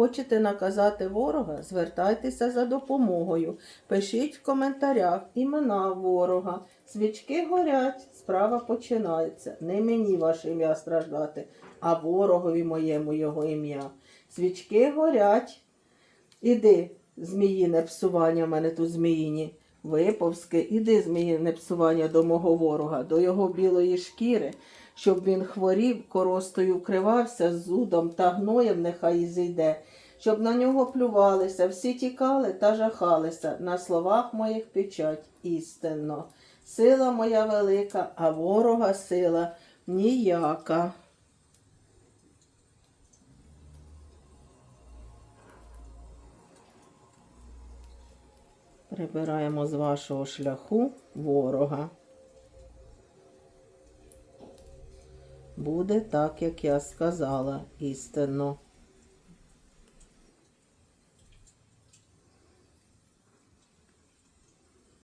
Хочете наказати ворога? Звертайтеся за допомогою. Пишіть в коментарях імена ворога. Свічки горять, справа починається. Не мені ваше ім'я страждати, а ворогові моєму його ім'я. Свічки горять. Іди, зміїне псування, в мене тут зміїні. Виповзки, іди, зміїне псування до мого ворога, до його білої шкіри, щоб він хворів, коростою вкривався, зудом та гноєм нехай і зійде, щоб на нього плювалися, всі тікали та жахалися, на словах моїх печать істинно. Сила моя велика, а ворога сила ніяка. Прибираємо з вашого шляху ворога. Буде так, як я сказала, істинно.